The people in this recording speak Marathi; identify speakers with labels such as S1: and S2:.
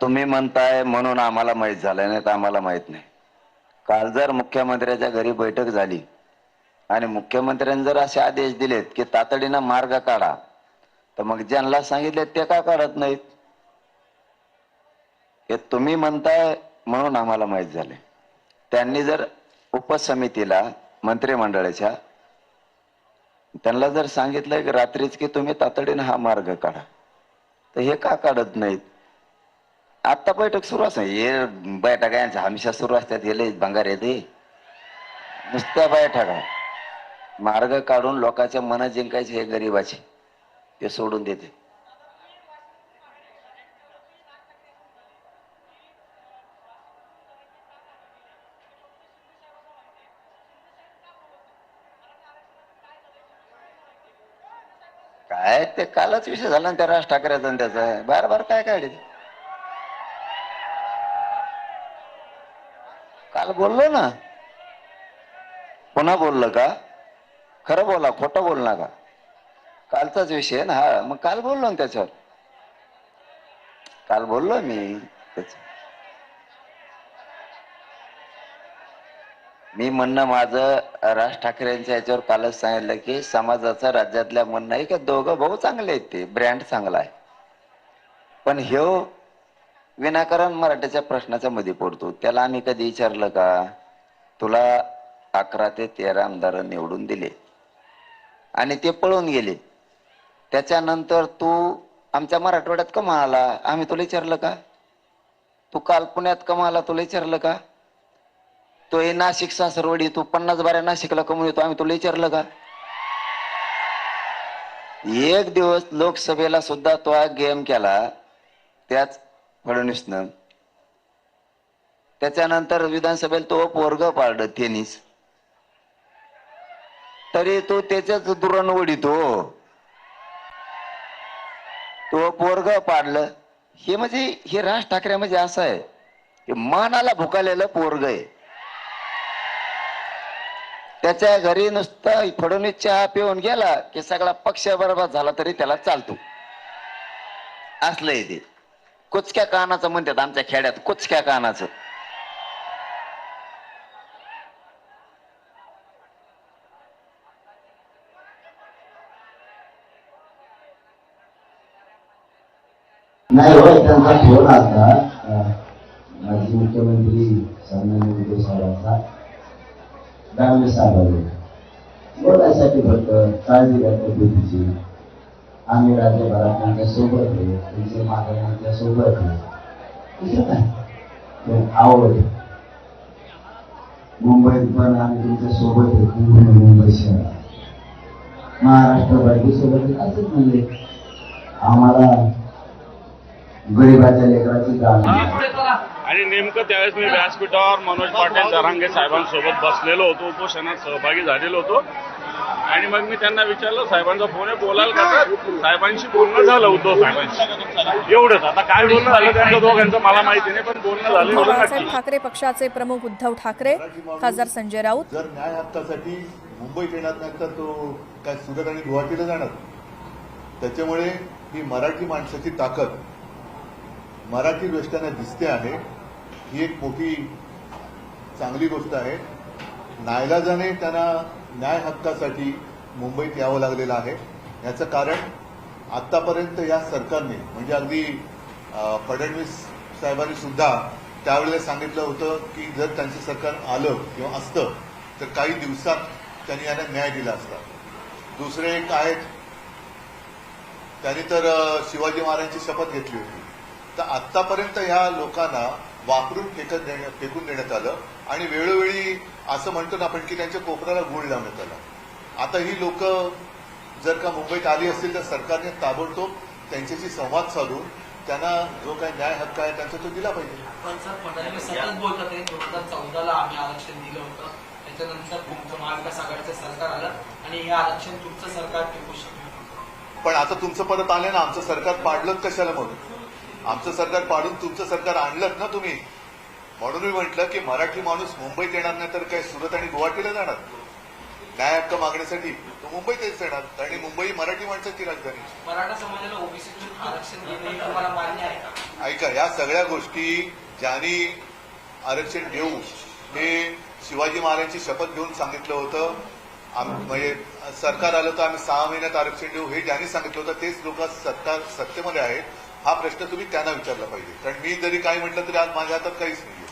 S1: तुम्ही म्हणताय म्हणून आम्हाला माहीत झालं नाही तर आम्हाला माहीत नाही. काल जर मुख्यमंत्र्याच्या घरी बैठक झाली आणि मुख्यमंत्र्यांनी जर असे आदेश दिलेत की तातडीनं मार्ग काढा तर मग ज्यांना सांगितले ते का काढत नाहीत? हे तुम्ही म्हणताय म्हणून आम्हाला माहीत झाले त्यांनी जर उपसमितीला मंत्रिमंडळाच्या त्यांना जर सांगितलं की रात्रीच की तुम्ही तातडीनं हा मार्ग काढा तर हे का काढत नाहीत? आता बैठक सुरू असं. हे बैठका यांच्या हमेशा सुरू असतात हे भंगार येते नुसत्या बैठका. मार्ग काढून लोकांच्या मन जिंकायचे हे गरीबाचे. ते सोडून देते. काय? ते कालच विषय झाला ना त्या राज ठाकरेचा आणि त्याचा बार बार काय काढले काल बोललो ना. पुन्हा बोललं का? खरं बोला खोटं बोल का? कालचाच विषय आहे ना हा. मग काल बोललो ना त्याच्यावर. काल बोललो मी. त्याच मी म्हणणं माझं राज ठाकरेंच्या याच्यावर कालच सांगितलं की समाजाचं राज्यातल्या म्हणणं आहे का दोघं भाऊ चांगले आहेत ते. ब्रँड चांगला आहे. पण ह्यो विनाकारण मराठीच्या प्रश्नाच्या मध्ये पडतो. त्याला आम्ही कधी विचारलं का? तुला अकरा ते तेरा आमदार निवडून दिले. आणि ते पळून गेले. त्याच्यानंतर तू आमच्या मराठवाड्यात कमा आला आम्ही तुला विचारलं का? तू काल पुण्यात कमा आला तुला विचारलं का? तो हे नाशिक सासरवडी तू पन्नास बाऱ्या नाशिकला कमवून येतो? आम्ही तुला विचारलं का? एक दिवस लोकसभेला सुद्धा तो हा गेम केला. त्याच फडणवीसनं. त्याच्यानंतर विधानसभेला तो पोरग पाडत त्यांनीच तरी तो त्याच्याच दुरण वडितो तो पोरग पाडलं. हे म्हणजे हे राज ठाकरे म्हणजे असं आहे. की मनाला भुकालेलं पोरग आहे. त्याच्या घरी नुसतं फडणवीस चहा पिऊन गेला की सगळा पक्ष बरोबर झाला तरी त्याला चालतो. असलंय ते. कुचक्या कानाचं म्हणतात आमच्या खेड्यात कुचक्या कानाचं.
S2: नाही होय त्यांचा फोन आलता माजी मुख्यमंत्री सन्मान्य उद्धव साहेबांचा. डांगे साहेबांनी. बोलायसाठी फक्त काळजी घ्या तब्येतीची आम्ही राज्यभरात सोबत आहे. तुमचे मागण्यांच्या सोबत आहे. काय आवड मुंबईत पण आम्ही तुमच्यासोबत आहे. मुंबई शहरात महाराष्ट्र बायकोसोबत असंच म्हणजे आम्हाला गरीबाच्या लेकराची जाण
S3: आणि नेमकं त्यावेळेस मी व्यासपीठावर मनोज पाटील जरांगे साहेबांसोबत बसलेलो होतो. उपोषणात सहभागी झालेलो होतो. आणि मग मी त्यांना विचारलं साहेबांचा फोन आहे बोलाल का साहेबांशी बोलणं झालं उद्धव साहेबांशी. एवढंच. आता काय बोलणं झालं त्यांचं दोघांचं मला माहिती नाही पण बोलणं झालं एवढं
S4: बाळासाहेब ठाकरे पक्षाचे प्रमुख उद्धव ठाकरे खासदार संजय राऊत.
S5: जर न्याय हक्कासाठी मुंबईत येणार नाही तर तो काय सुरत आणि गुवाहाटीला जाणार. त्याच्यामुळे ही मराठी माणसाची ताकद मराठी दृष्ट्याने दिसते आहे. ही एक मोठी चांगली गोष्ट आहे. नायलाजाने त्यांना न्याय हक्कासाठी मुंबईत यावं लागलेलं आहे. याचं कारण आतापर्यंत या सरकारने म्हणजे अगदी फडणवीस साहेबांनी सुद्धा त्यावेळेला सांगितलं होतं की जर त्यांचं सरकार आलं किंवा असतं तर काही दिवसात त्यांनी यांना न्याय दिला असता. दुसरे एक आहेत त्यांनी तर शिवाजी महाराजांची शपथ घेतली होती. तर आतापर्यंत या लोकांना वापरून फेकत देण्या- फेकून देण्यात आलं आणि वेळोवेळी असं म्हणतो ना आपण की त्यांच्या कोपऱ्याला गुळ लावण्यात आला. आता ही लोक जर का मुंबईत आली असतील तर सरकारने ताबडतोब त्यांच्याशी संवाद साधून त्यांना जो काही न्याय हक्क आहे त्यांचा तो दिला पाहिजे.
S6: पण सर फडणवीस सतत बोलतात दोन हजार चौदाला आम्ही आरक्षण दिलं होतं. त्याच्यानंतर तुमचं महाविकास आघाडीचं सरकार आलं आणि हे आरक्षण तुमचं सरकार टिकू शकलं
S5: पण आता तुमचं परत आलं ना आमचं सरकार पाडलं कशाला मग आमचं सरकार पाडून तुमचं सरकार आणलं ना तुम्ही? म्हणून मी म्हटलं की मराठी माणूस मुंबईत येणार नाही तर काय सुरत आणि गुवाहाटीला जाणार? न्याय हक्क मागण्यासाठी तो मुंबईतच येणार आणि मुंबई मराठी माणसाची राजधानी.
S6: मराठा समाजाला ओबीसीतून आरक्षण देणं हे तुम्हाला मान्य आहे का?
S5: ऐका या सगळ्या गोष्टी ज्यांनी आरक्षण देऊ हे शिवाजी महाराजांची शपथ घेऊन सांगितलं होतं. म्हणजे सरकार आलं तर आम्ही सहा महिन्यात आरक्षण देऊ हे ज्यांनी सांगितलं होतं तेच लोक सरकार सत्तेमध्ये आहेत. हा प्रश्न तुम्ही त्यांना विचारला पाहिजे. कारण मी जरी काय म्हटलं तरी आज माझ्या हातात काहीच नाही